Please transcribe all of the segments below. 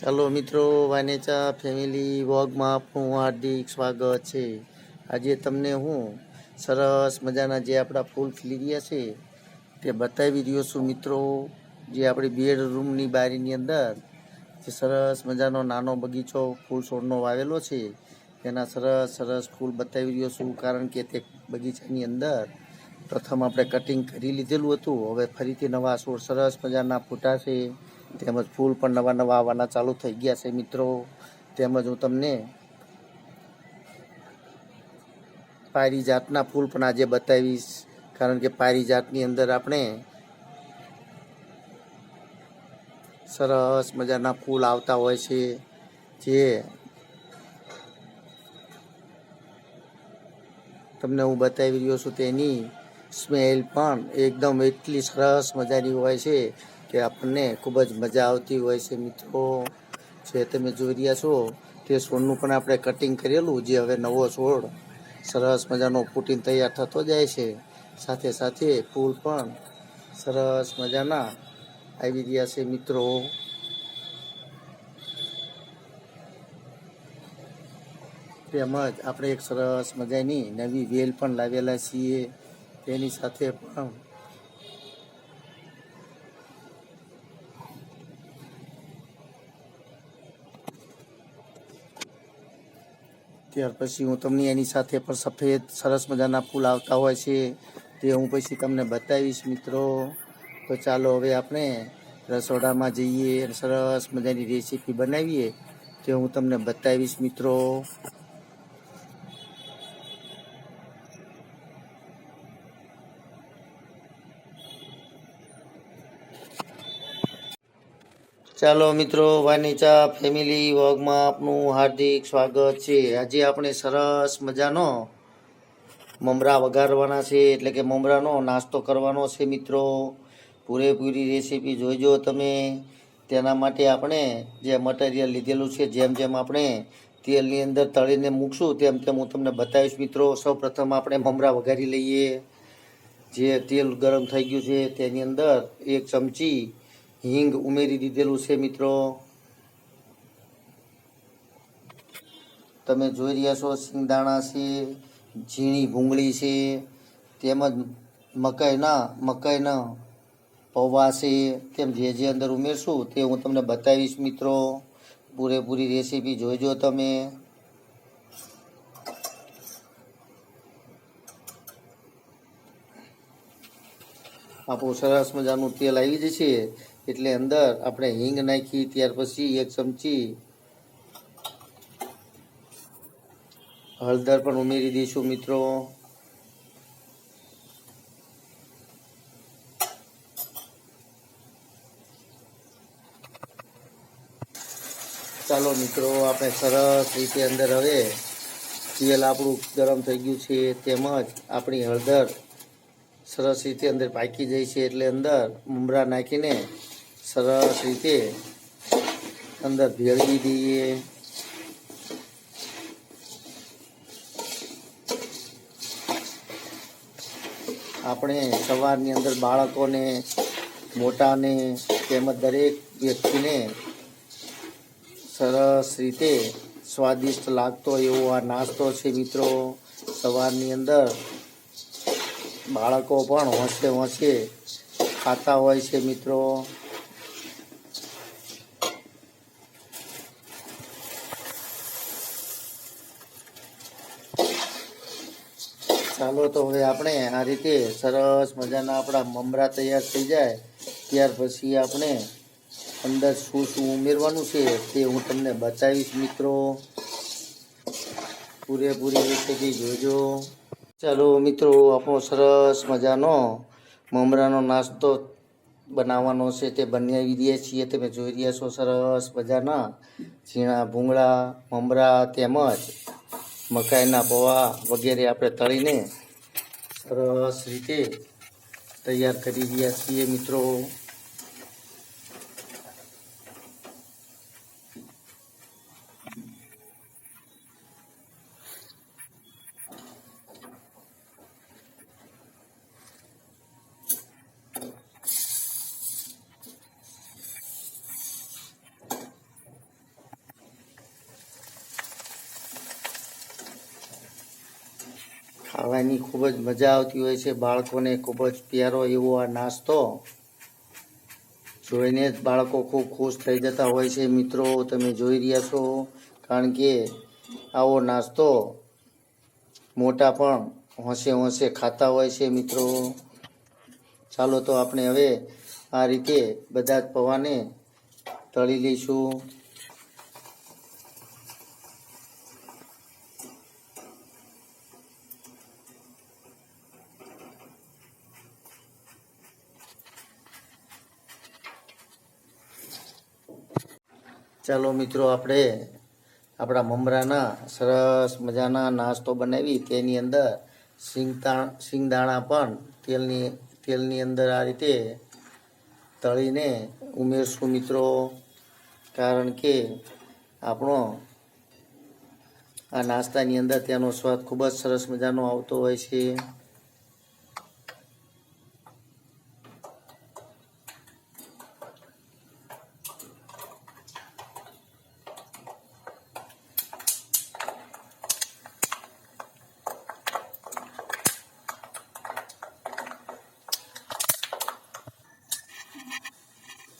ચાલો મિત્રો, વાનેચા ફેમિલી વોગમાં આપનું હાર્દિક સ્વાગત છે. આજે તમને હું સરસ મજાના જે આપણા ફૂલ ખીલી રહ્યા છે તે બતાવી રહ્યો છું મિત્રો. જે આપણી બેડરૂમની બારીની અંદર જે સરસ મજાનો નાનો બગીચો ફૂલ છોડનો વાવેલો છે, તેના સરસ સરસ ફૂલ બતાવી રહ્યો છું. કારણ કે તે બગીચાની અંદર પ્રથમ આપણે કટિંગ કરી લીધેલું હતું. હવે ફરીથી નવા છોડ સરસ મજાના ફૂટા છે તેમજ ફૂલ પણ નવા નવા આવવાના ચાલુ થઈ ગયા છે, મિત્રો. તેમજ હું તમને પારિજાતના ફૂલ પણ આજે બતાવીશ. કારણ કે પારિજાતની અંદર આપણે સરસ મજાના ફૂલ આવતા હોય છે, જે તમને હું બતાવી રહ્યો છું તેની સ્મેલ પણ એકદમ એટલી સરસ મજાની હોય છે. કે આપણને ખૂબ જ મજા આવતી હોય છે મિત્રો. જે તમે જોઈ રહ્યા છો, તે છોડનું પણ આપણે કટિંગ કરેલું, જે હવે નવો છોડ સરસ મજાનો ફૂટીને તૈયાર થતો જાય છે. સાથે સાથે ફૂલ પણ સરસ મજાના આવી રહ્યા છે મિત્રો. તેમજ આપણે એક સરસ મજાની નવી વેલ પણ લાવેલા છીએ. તેની સાથે પણ ત્યાર પછી હું તમને એની સાથે પણ સફેદ, સરસ મજાના ફૂલ આવતા હોય છે તે હું પછી તમને બતાવીશ મિત્રો. તો ચાલો હવે આપણે રસોડામાં જઈએ સરસ મજાની રેસીપી બનાવીએ તે હું તમને બતાવીશ મિત્રો. ચાલો મિત્રો, વાનીચા ફેમિલી વોગમાં આપનું હાર્દિક સ્વાગત છે. આજે આપણે સરસ મજાનો મમરા વઘારવાના છે, એટલે કે મમરાનો નાસ્તો કરવાનો છે મિત્રો. પૂરેપૂરી રેસીપી જોઈજો તમે. તેના માટે આપણે જે મટીરિયલ લીધેલું છે, જેમ જેમ આપણે તેલની અંદર તળીને મૂકશું, તેમ તેમ હું તમને બતાવીશ મિત્રો. સૌપ્રથમ આપણે મમરા વઘારી લઈએ. જે તેલ ગરમ થઈ ગયું છે, તેની અંદર એક ચમચી હિંગ ઉમેરી દીધેલું છે, મિત્રો. તમે જોઈ રહ્યા છો, સિંગદાણા છે, ઝીણી ભૂંગળી છે, તેમજ મકાઈના મકાઈના પૌવા છે, તેમ જે જે અંદર ઉમેરશું તે હું તમને બતાવીશ, મિત્રો. પૂરેપૂરી રેસીપી જોઈજો તમે. આપણું સરસ મજાનું તેલ આવી જશે. એટલે અંદર આપણે હિંગ નાખી, ત્યાર પછી એક ચમચી હળદર પણ ઉમેરી દઈશું મિત્રો. ચાલો મિત્રો, આપણે સરસ રીતે અંદર હવે તેલ આપણું ગરમ થઈ ગયું છે, તેમજ આપણી હળદર સરસ રીતે અંદર પાકી જાય છે, એટલે અંદર મમરા નાખીને સરસ રીતે અંદર ભેળવી દઈએ. આપણે સવારની અંદર બાળકોને, મોટાને તેમજ દરેક વ્યક્તિને સરસ રીતે સ્વાદિષ્ટ લાગતો એવો આ નાસ્તો છે મિત્રો. સવારની અંદર બાળકો પણ હોંશે હોંશે ખાતા હોય છે મિત્રો. ચાલો તો હવે આપણે આ રીતે સરસ મજાના આપણા મમરા તૈયાર થઈ જાય, ત્યાર પછી આપણે અંદર શું શું ઉમેરવાનું છે તે હું તમને બતાવીશ મિત્રો. પૂરેપૂરી રેસીપી જોજો. ચાલો મિત્રો, આપણો સરસ મજાનો મમરાનો નાસ્તો બનાવવાનો છે તે બનાવી દઈએ છીએ. તમે જોઈ રહ્યા છો સરસ મજાના ઝીણા ભૂંગળા, મમરા તેમજ મકાઈના પૌવા વગેરે આપણે તળીને સરસ રીતે તૈયાર કરી રહ્યા છીએ મિત્રો. ખાવાની ખૂબ જ મજા આવતી હોય છે. બાળકોને ખૂબ જ પ્યારો એવો આ નાસ્તો જોઈને જ બાળકો ખૂબ ખુશ થઈ જતા હોય છે. મિત્રો, તમે જોઈ રહ્યા છો, કારણ કે આવો નાસ્તો મોટા પણ હોંશે હોંશે ખાતા હોય છે મિત્રો. ચાલો તો આપણે હવે આ રીતે બધા જ પૌવાને તળી લઈશું. ચાલો મિત્રો, આપણે આપણા મમરાના સરસ મજાના નાસ્તો બનાવી. તેની અંદર સિંગતા, સિંગદાણા પણ તેલની તેલની અંદર આ રીતે તળીને ઉમેરશું મિત્રો. કારણ કે આપણો આ નાસ્તાની અંદર તેનો સ્વાદ ખૂબ જ સરસ મજાનો આવતો હોય છે.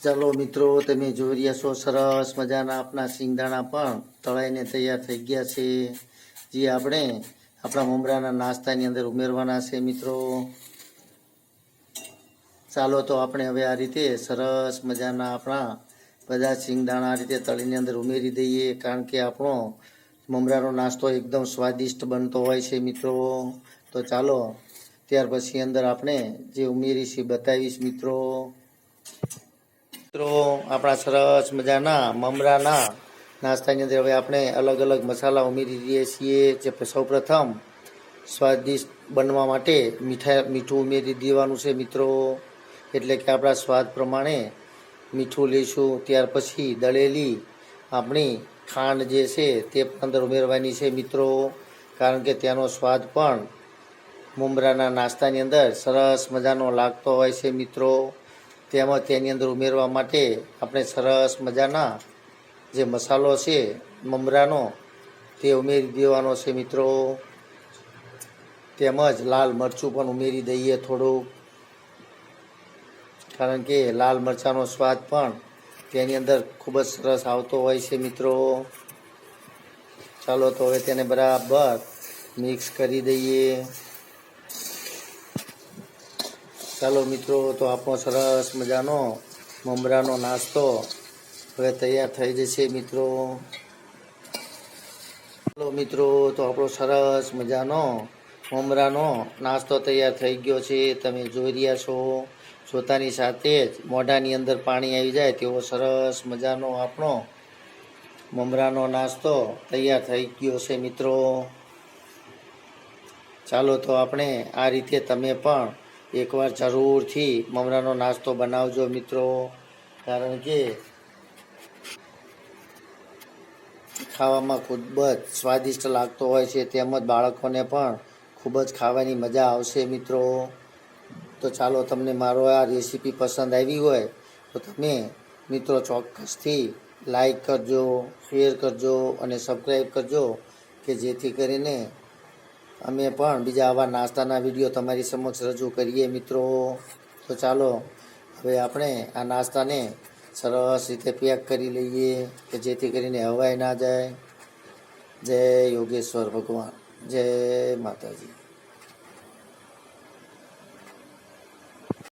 ચાલો મિત્રો, તમે જોઈ રહ્યા છો, સરસ મજાના આપણા સિંગદાણા પણ તળાઈને તૈયાર થઈ ગયા છે. જે આપણે આપણા મમરાના નાસ્તાની અંદર ઉમેરવાના છે મિત્રો. ચાલો તો આપણે હવે આ રીતે સરસ મજાના આપણા બધા સિંગદાણા આ રીતે તળીની અંદર ઉમેરી દઈએ, કારણ કે આપણો મમરાનો નાસ્તો એકદમ સ્વાદિષ્ટ બનતો હોય છે મિત્રો. તો ચાલો, ત્યાર પછી અંદર આપણે જે ઉમેરીશ એ બતાવીશ મિત્રો. મિત્રો, આપણા સરસ મજાના મમરાના નાસ્તાની અંદર હવે આપણે અલગ અલગ મસાલા ઉમેરી દઈએ છીએ જે સૌપ્રથમ સ્વાદિષ્ટ બનવા માટે મીઠા મીઠું ઉમેરી દેવાનું છે મિત્રો. એટલે કે આપણા સ્વાદ પ્રમાણે મીઠું લઈશું ત્યાર પછી દળેલી આપણી ખાંડ જે છે તે અંદર ઉમેરવાની છે મિત્રો. કારણ કે તેનો સ્વાદ પણ મુમરાના નાસ્તાની અંદર સરસ મજાનો લાગતો હોય છે મિત્રો. તેમજ તેની અંદર ઉમેરવા માટે આપણે સરસ મજાના જે મસાલો છે, મમરાનો, તે ઉમેરી દેવાનો છે મિત્રો. તેમજ લાલ મરચું પણ ઉમેરી દઈએ થોડુંક. કારણ કે લાલ મરચાંનો સ્વાદ પણ તેની અંદર ખૂબ જ સરસ આવતો હોય છે મિત્રો. ચાલો તો હવે તેને બરાબર મિક્સ કરી દઈએ. ચાલો મિત્રો, તો આપણો સરસ મજાનો મમરાનો નાસ્તો હવે તૈયાર થઈ જશે મિત્રો. ચાલો મિત્રો, તો આપણો સરસ મજાનો મમરાનો નાસ્તો તૈયાર થઈ ગયો છે. તમે જોઈ રહ્યા છો, જોતાની સાથે જ મોઢાની અંદર પાણી આવી જાય તેવો સરસ મજાનો આપણો મમરાનો નાસ્તો તૈયાર થઈ ગયો છે મિત્રો. ચાલો તો આપણે આ રીતે તમે પણ એકવાર જરૂરથી મમરાનો નાસ્તો બનાવજો મિત્રો. કારણ કે ખાવામાં ખૂબ જ સ્વાદિષ્ટ લાગતો હોય છે, તેમજ બાળકોને પણ ખૂબ જ ખાવાની મજા આવશે મિત્રો. તો ચાલો, તમને મારો આ રેસીપી પસંદ આવી હોય, તો તમે મિત્રો ચોક્કસથી લાઈક કરજો, શેર કરજો અને સબસ્ક્રાઈબ કરજો, કે જેથી કરીને અમે પણ બીજા આવા નાસ્તાના વીડિયો તમારી સમક્ષ રજૂ કરીએ મિત્રો. તો ચાલો, હવે આપણે આ નાસ્તાને સરસ રીતે પેક કરી લઈએ કે જેથી કરીને હવાઈ ના જાય. જય યોગેશ્વર ભગવાન. જય માતાજી.